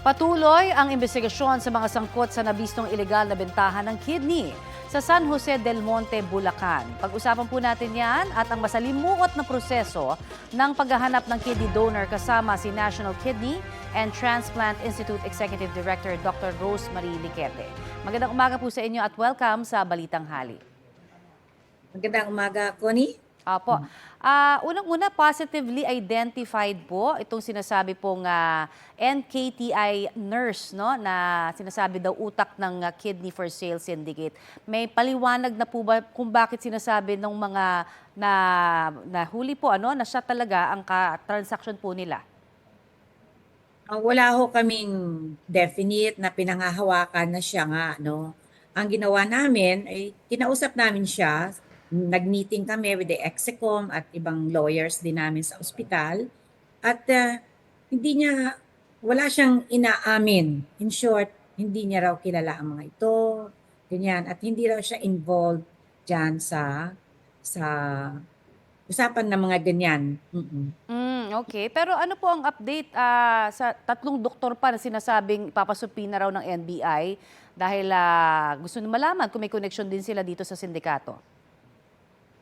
Patuloy ang investigasyon sa mga sangkot sa nabistong ilegal na bentahan ng kidney sa San Jose del Monte, Bulacan. Pag-usapan po natin yan at ang masalimuot na proseso ng paghahanap ng kidney donor kasama si National Kidney and Transplant Institute Executive Director Dr. Rosemary Liquete. Magandang umaga po sa inyo at welcome sa Balitang Hali. Magandang umaga, Connie. Apo. Ah, unang-una, positively identified po itong sinasabi pong ah, NKTI nurse no na sinasabi daw utak ng ah, Kidney for Sale Syndicate. May paliwanag na po ba kung bakit sinasabi ng mga na nahuli po ano na siya talaga ang transaction po nila? Ah, wala ho kaming definite na pinangahawakan na siya nga, no? Ang ginawa namin ay kinausap namin siya, nag-meeting kami with the Execom at ibang lawyers din namin sa ospital. At ah, hindi niya, wala siyang inaamin. In short, hindi niya raw kilala ang mga ito, ganyan. At hindi raw siya involved dyan sa, sa usapan ng mga ganyan. Mm, okay. Pero ano po ang update ah, sa tatlong doktor pa na sinasabing ipapasupi na raw ng NBI dahil ah, gusto na malaman kung may connection din sila dito sa sindikato?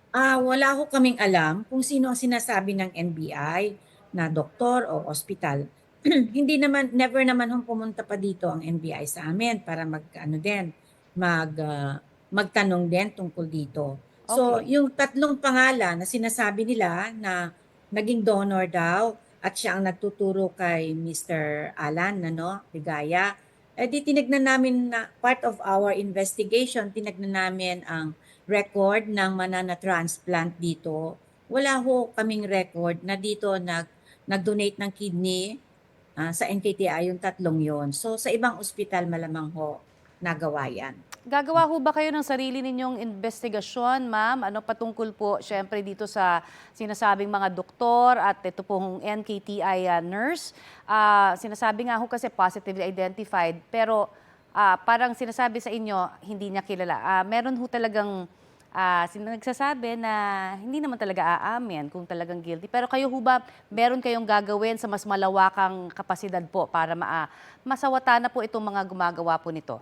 Ah, wala ho kaming alam kung sino ang sinasabi ng NBI na doktor o ospital. Hindi naman never naman hong pumunta pa dito ang NBI sa amin para mag ano din, mag ah, magtanong din tungkol dito. So, Okay. yung tatlong pangalan na sinasabi nila na naging donor daw at siya ang nagtuturo kay Mr. Alan, ano, Ligaya, eh di tinignan namin na part of our investigation, tinignan namin ang record ng manana-transplant dito. Wala ho kaming record na dito nag, nag-donate ng kidney ah, sa NKTI yung tatlong yon. So sa ibang ospital malamang ho nagawa yan. Gagawa ho ba kayo ng sarili ninyong investigasyon, ma'am? Ano patungkol po, syempre dito sa sinasabing mga doktor at ito pong NKTI ah, nurse. Ah, sinasabi nga ho kasi positively identified, pero ah, parang sinasabi sa inyo, hindi niya kilala. Ah, meron ho talagang ah, sin- nagsasabi na hindi naman talaga aamin kung talagang guilty. Pero kayo ho ba, meron kayong gagawin sa mas malawakang kapasidad po para ma masawata na po itong mga gumagawa po nito?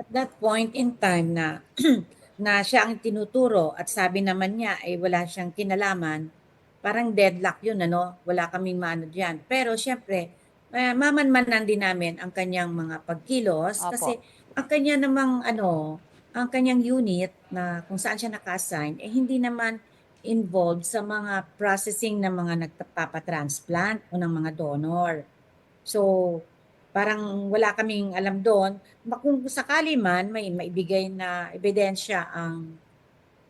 At that point in time na na siya ang tinuturo at sabi naman niya ay wala siyang kinalaman, parang deadlock yun, ano? Wala kaming maano diyan. Pero syempre, eh, mamanmanan din namin ang kanyang mga pagkilos Opo. kasi ang kanya namang ano, ang kanyang unit na kung saan siya naka-assign, eh hindi naman involved sa mga processing ng mga nagpapatransplant o ng mga donor. So, parang wala kaming alam doon. Kung sakali man may maibigay na ebidensya ang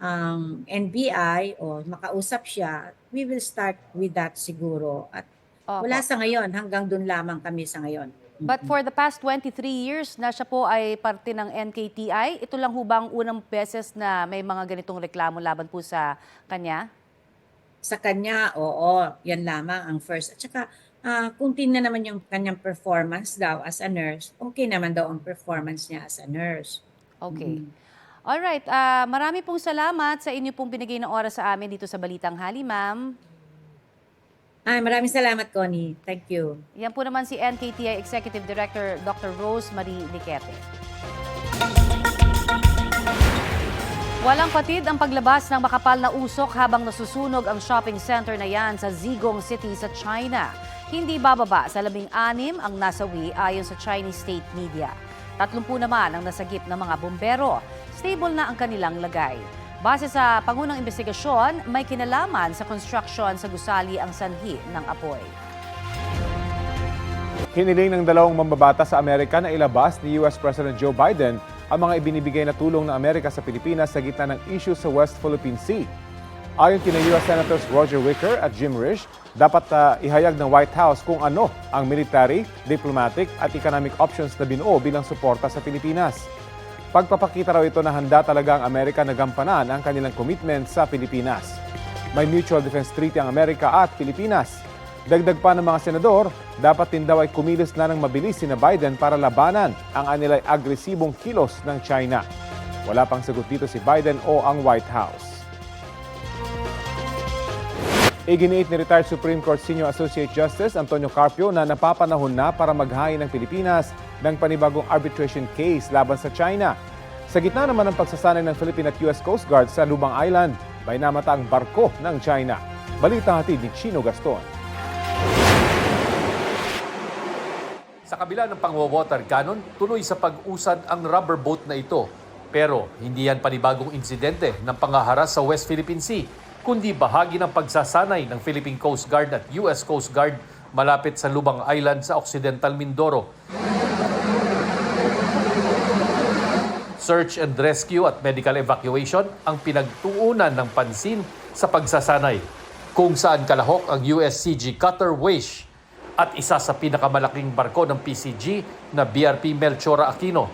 ang NBI o makausap siya, we will start with that siguro. At Opo. wala sa ngayon, hanggang doon lamang kami sa ngayon. But for the past 23 years na siya po ay parte ng NKTI, ito lang ho ba ang unang beses na may mga ganitong reklamo laban po sa kanya? Sa kanya, oo, yan lamang ang first. At saka, ah, kung tingnan naman yung kanyang performance daw as a nurse, okay naman daw ang performance niya as a nurse. Okay. Alright, ah marami pong salamat sa inyo pong binigay ng oras sa amin dito sa Balitang Hali, ma'am. Ay, maraming salamat, Connie. Thank you. Yan po naman si NKTI Executive Director Dr. Rose Marie Liquete. Walang patid ang paglabas ng makapal na usok habang nasusunog ang shopping center na yan sa Zigong City sa China. Hindi bababa sa labing anim ang nasawi ayon sa Chinese state media. Tatlong po naman ang nasagip ng mga bombero. Stable na ang kanilang lagay. Base sa pangunang investigasyon, may kinalaman sa construction sa gusali ang sanhi ng apoy. Hiniling ng dalawang mambabata sa Amerika na ilabas ni US President Joe Biden ang mga ibinibigay na tulong ng Amerika sa Pilipinas sa gitna ng issue sa West Philippine Sea. Ayon kina US Senators Roger Wicker at Jim Risch, dapat ah, ihayag ng White House kung ano ang military, diplomatic at economic options na binuo bilang suporta sa Pilipinas. Pagpapakita raw ito na handa talaga ang Amerika na gampanan ang kanilang commitment sa Pilipinas. May mutual defense treaty ang Amerika at Pilipinas. Dagdag pa ng mga senador, dapat din daw ay kumilos na ng mabilis si na Biden para labanan ang anilay agresibong kilos ng China. Wala pang sagot dito si Biden o ang White House. Iginiit ni retired Supreme Court Senior Associate Justice Antonio Carpio na napapanahon na para maghain ng Pilipinas ng panibagong arbitration case laban sa China. Sa gitna naman ng pagsasanay ng Philippine at US Coast Guard sa Lubang Island, may namata ang barko ng China. Balita hatid ni Chino Gaston. Sa kabila ng pang-water cannon, tuloy sa pag-usad ang rubber boat na ito. Pero hindi yan panibagong insidente ng pangaharas sa West Philippine Sea, kundi bahagi ng pagsasanay ng Philippine Coast Guard at US Coast Guard malapit sa Lubang Island sa Occidental Mindoro. Search and rescue at medical evacuation ang pinagtuunan ng pansin sa pagsasanay, kung saan kalahok ang USCG Cutter Wish at isa sa pinakamalaking barko ng PCG na BRP Melchora Aquino.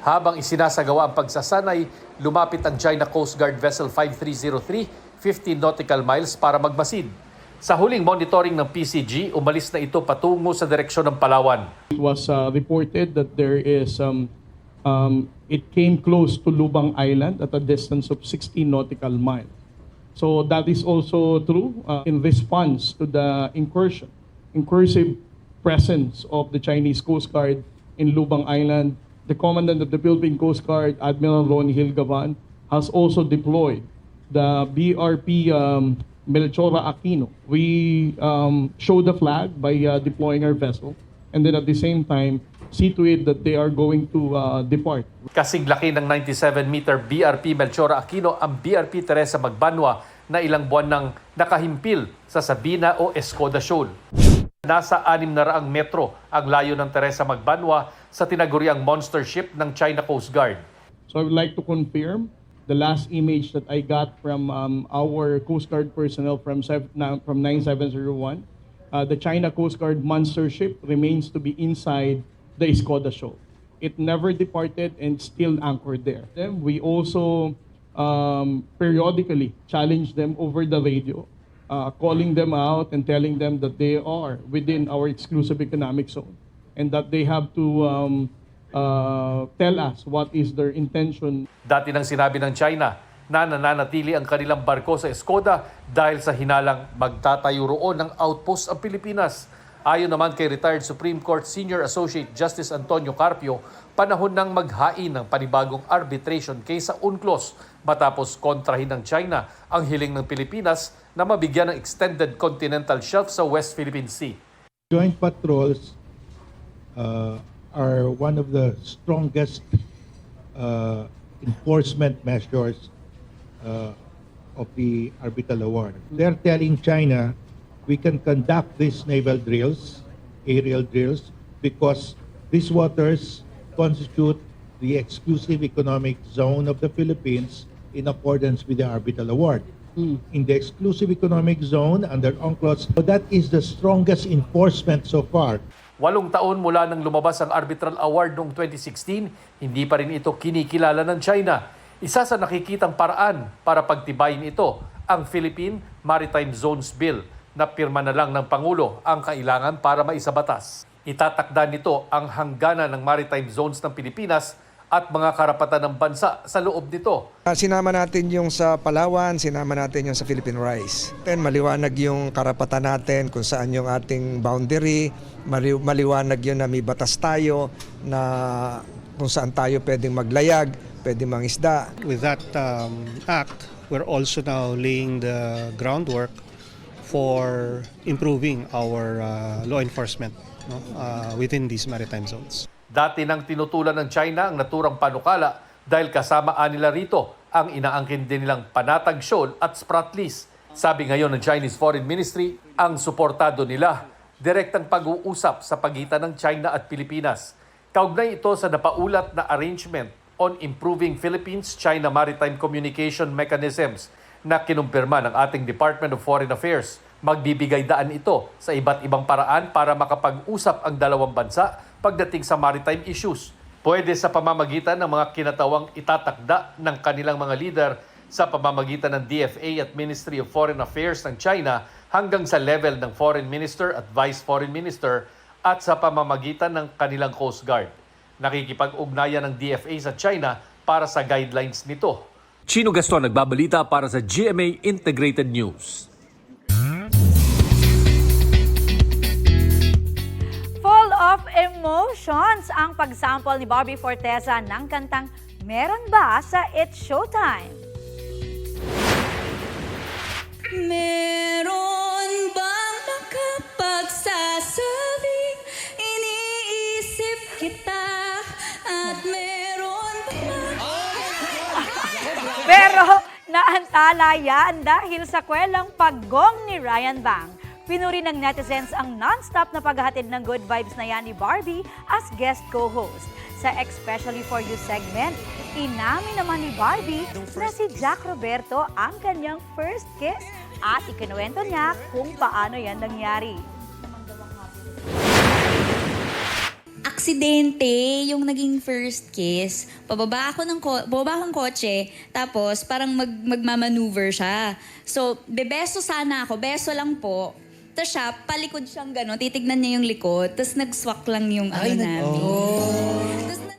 Habang isinasagawa ang pagsasanay, lumapit ang China Coast Guard Vessel 5303, 50 nautical miles para magmasid. Sa huling monitoring ng PCG, umalis na ito patungo sa direksyon ng Palawan. It was uh, reported that there is um, um, it came close to Lubang Island at a distance of 16 nautical miles. So that is also true uh, in response to the incursion, incursive presence of the Chinese Coast Guard in Lubang Island. The commandant of the Philippine Coast Guard, Admiral Ronnie Hilgavan, has also deployed the BRP um, Melchora Aquino. We um, show the flag by uh, deploying our vessel, and then at the same time, see to it that they are going to uh, depart. Kasing laki ng 97-meter BRP Melchora Aquino ang BRP Teresa Magbanwa na ilang buwan nang nakahimpil sa Sabina o Escoda Shoal. Nasa 600 metro ang layo ng Teresa Magbanwa sa tinaguriang monster ship ng China Coast Guard. So I would like to confirm the last image that I got from um, our Coast Guard personnel from from 9701. Uh, the China Coast Guard monster ship remains to be inside the Escoda Shoal. It never departed and still anchored there. Then we also um, periodically challenge them over the radio, uh, calling them out and telling them that they are within our exclusive economic zone and that they have to um, uh, tell us what is their intention Dati nang sinabi ng China na nananatili ang kanilang barko sa Escoda dahil sa hinalang magtatayo roon ng outpost ang Pilipinas. Ayon naman kay retired Supreme Court Senior Associate Justice Antonio Carpio, panahon ng maghain ng panibagong arbitration case sa UNCLOS matapos kontrahin ng China ang hiling ng Pilipinas na mabigyan ng extended continental shelf sa West Philippine Sea. Joint patrols uh, are one of the strongest uh, enforcement measures uh, of the arbitral award. They're telling China we can conduct these naval drills, aerial drills, because these waters constitute the exclusive economic zone of the Philippines in accordance with the arbitral award. In the exclusive economic zone under UNCLOS, so that is the strongest enforcement so far. Walong taon mula nang lumabas ang Arbitral Award noong 2016, hindi pa rin ito kinikilala ng China. Isa sa nakikitang paraan para pagtibayin ito, ang Philippine Maritime Zones Bill na pirma na lang ng Pangulo ang kailangan para maisabatas. Itatakda nito ang hangganan ng maritime zones ng Pilipinas at mga karapatan ng bansa sa loob nito. Ah, Sinama natin yung sa Palawan, sinama natin yung sa Philippine Rice. Then maliwanag yung karapatan natin kung saan yung ating boundary, mali- maliwanag yun na may batas tayo na kung saan tayo pwedeng maglayag, pwedeng mangisda. With that um, act, we're also now laying the groundwork for improving our uh, law enforcement no, uh, within these maritime zones. Dati nang tinutulan ng China ang naturang panukala dahil kasama nila rito ang inaangkin din nilang Panatag Shoal at Spratlys. Sabi ngayon ng Chinese Foreign Ministry, ang suportado nila direktang pag-uusap sa pagitan ng China at Pilipinas. Kaugnay ito sa napaulat na arrangement on improving Philippines-China maritime communication mechanisms na kinumpirma ng ating Department of Foreign Affairs. Magbibigay daan ito sa iba't ibang paraan para makapag-usap ang dalawang bansa pagdating sa maritime issues. Pwede sa pamamagitan ng mga kinatawang itatakda ng kanilang mga leader sa pamamagitan ng DFA at Ministry of Foreign Affairs ng China hanggang sa level ng Foreign Minister at Vice Foreign Minister at sa pamamagitan ng kanilang Coast Guard. Nakikipag-ugnayan ng DFA sa China para sa guidelines nito. Chino Gaston nagbabalita para sa GMA Integrated News. Emotions ang pagsample ni Barbie Forteza ng kantang Meron Ba sa It's Showtime? Meron bang makapagsasabing iniisip kita at meron bang Pero naantala yan dahil sa kwelang paggong ni Ryan Bang. Pinuri ng netizens ang non-stop na paghahatid ng good vibes na yan ni Barbie as guest co-host. Sa Especially For You segment, inamin naman ni Barbie na si Jack Roberto ang kanyang first kiss at ikinuwento niya kung paano yan nangyari. aksidente yung naging first kiss. Pababa ako ng ko- pababa akong kotse, tapos parang mag magmamaneuver siya. So, bebeso sana ako, beso lang po. Tapos siya, palikod siyang gano'n, titignan niya yung likod, tapos nag-swak lang yung ano namin. Tapos na-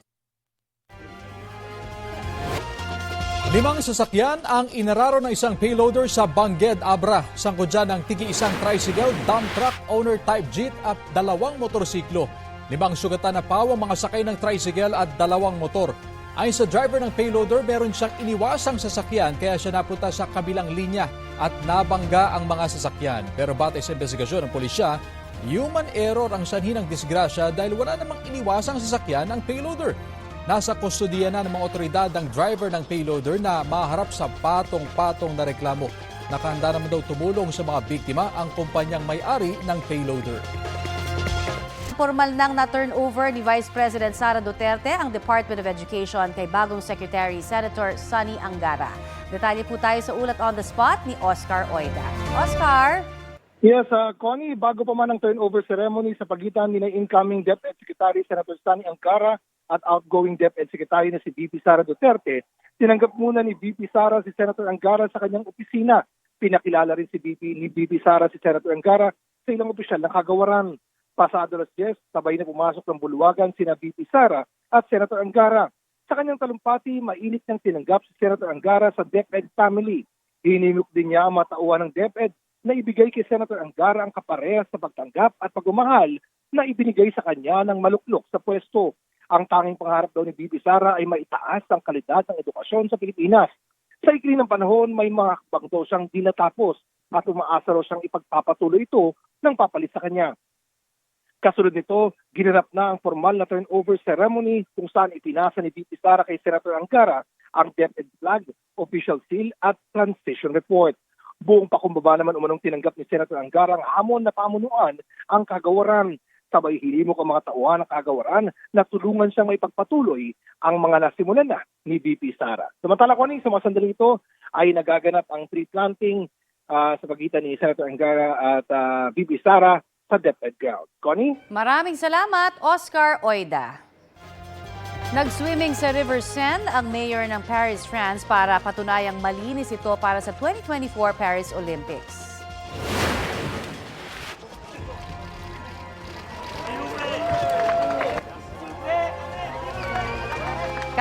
Limang sasakyan ang inararo ng isang payloader sa Bangged, Abra. Sangkot dyan ng tigi isang tricycle, dump truck, owner type jeep at dalawang motorsiklo. Limang sugatan na paw ang mga sakay ng tricycle at dalawang motor. Ayon sa driver ng payloader, meron siyang iniwasang sasakyan kaya siya napunta sa kabilang linya at nabangga ang mga sasakyan. Pero batay sa investigasyon ng pulisya, human error ang sanhi ng disgrasya dahil wala namang iniwasang sasakyan ng payloader. Nasa kustodiya na ng mga otoridad ang driver ng payloader na maharap sa patong-patong na reklamo. Nakahanda naman daw tumulong sa mga biktima ang kumpanyang may-ari ng payloader. Formal nang na-turnover ni Vice President Sara Duterte ang Department of Education kay bagong Secretary Senator Sonny Angara. Detalye po tayo sa ulat on the spot ni Oscar Oida. Oscar? Yes, uh, Connie, bago pa man ang turnover ceremony sa pagitan ni incoming DepEd Secretary Senator Stanley Angara at outgoing DepEd Secretary na si VP Sara Duterte, tinanggap muna ni VP Sara si Senator Angara sa kanyang opisina. Pinakilala rin si VP ni VP Sara si Senator Angara sa ilang opisyal ng kagawaran. Pasado alas 10, sabay na pumasok ng buluwagan sina VP Sara at Senator Angara. Sa kanyang talumpati, mainit niyang tinanggap si Senator Angara sa DepEd family. Hinimok din niya ang mga tauhan ng DepEd na ibigay kay Senator Angara ang kaparehas sa pagtanggap at pagmamahal na ibinigay sa kanya ng maluklok sa pwesto. Ang tanging pangarap daw ni Bibi Sara ay maitaas ang kalidad ng edukasyon sa Pilipinas. Sa ikli ng panahon, may mga hakbang siyang di natapos at umaasa raw siyang ipagpapatuloy ito ng papalit sa kanya. Kasunod nito, ginanap na ang formal na turnover ceremony kung saan ipinasa ni VP Sara kay Senator Angara ang DepEd flag, official seal at transition report. Buong pakumbaba naman umanong tinanggap ni Senator Angara ang hamon na pamunuan ang kagawaran. Sabay hilimok ang mga tauhan ng kagawaran na tulungan siyang maipagpatuloy ang mga nasimulan na ni VP Sara. Samantala ko sa mga sandali ito ay nagaganap ang tree planting ah, sa pagitan ni Senator Angara at VP Sara sa DepEd ground. Connie? Maraming salamat, Oscar Oida. Nag-swimming sa River Seine ang mayor ng Paris, France para patunayang malinis ito para sa 2024 Paris Olympics.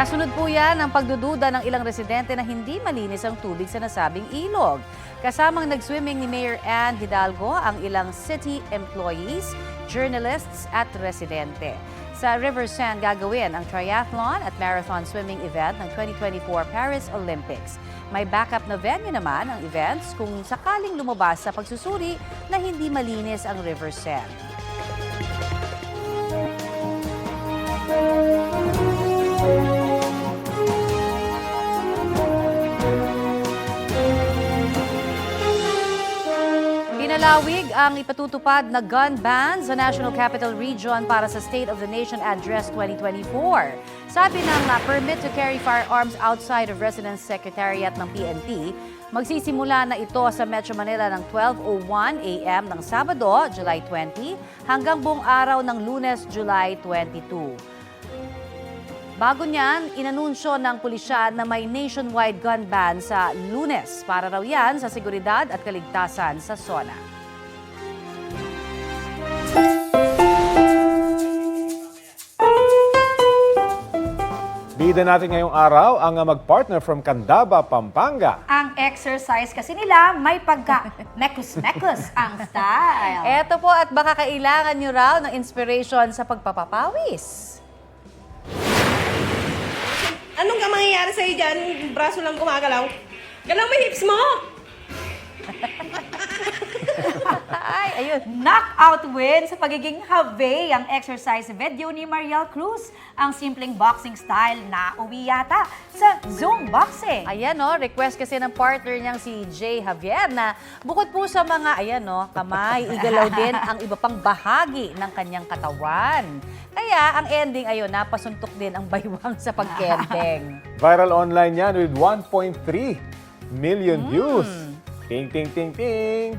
Kasunod po yan ang pagdududa ng ilang residente na hindi malinis ang tubig sa nasabing ilog. Kasamang nag-swimming ni Mayor Anne Hidalgo ang ilang city employees, journalists at residente. Sa River Seine gagawin ang triathlon at marathon swimming event ng 2024 Paris Olympics. May backup na venue naman ang events kung sakaling lumabas sa pagsusuri na hindi malinis ang River Seine. Pinalawig ang ipatutupad na gun ban sa National Capital Region para sa State of the Nation Address 2024. Sabi ng uh, permit to carry firearms outside of Residence Secretariat ng PNP, magsisimula na ito sa Metro Manila ng 12.01 a.m. ng Sabado, July 20, hanggang buong araw ng Lunes, July 22. Bago niyan, inanunsyo ng pulisya na may nationwide gun ban sa lunes para raw yan sa seguridad at kaligtasan sa zona. Bida natin ngayong araw ang mag-partner from Candaba, Pampanga. Ang exercise kasi nila may pagka mekus-mekus ang style. Eto po at baka kailangan nyo raw ng inspiration sa pagpapapawis. Anong ka mangyayari sa'yo dyan? Braso lang gumagalaw. Galaw mo hips mo! Ay, ayun. Knockout win sa pagiging have ang exercise video ni Mariel Cruz. Ang simpleng boxing style na uwi yata sa Zoom Boxing. Ayan no, request kasi ng partner niyang si Jay Javier na bukod po sa mga, ayan no, kamay, igalaw din ang iba pang bahagi ng kanyang katawan. Kaya ang ending, ayun, napasuntok din ang baywang sa pagkenteng. Viral online yan with 1.3 million views. Ting, ting, ting, ting.